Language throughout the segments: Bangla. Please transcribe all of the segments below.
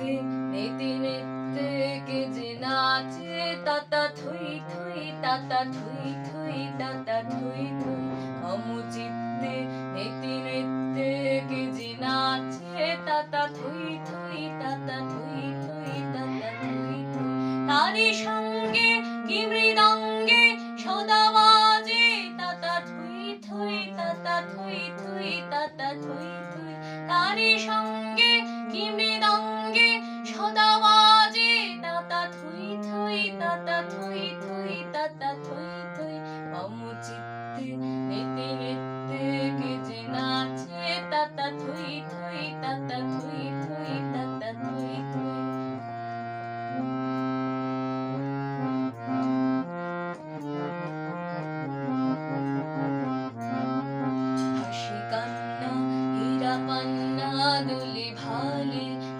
নেতে নেতে কে যে নাচে তাতা থুই থুই তাতা থুই থুই তাতা থুই থুই। অমু চিত্তে নেতে নেতে কে যে নাচে তাতা থুই থুই তাতা থুই থুই তাতা থুই থুই। তারি সঙ্গে কি মৃদঙ্গে সদা বাজে তাতা থুই থুই তাতা থুই থুই তাতা থুই থুই। তারি সঙ্গে কি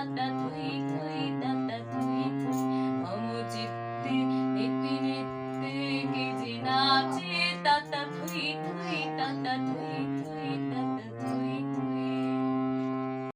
তাতা থুই থুই তাতা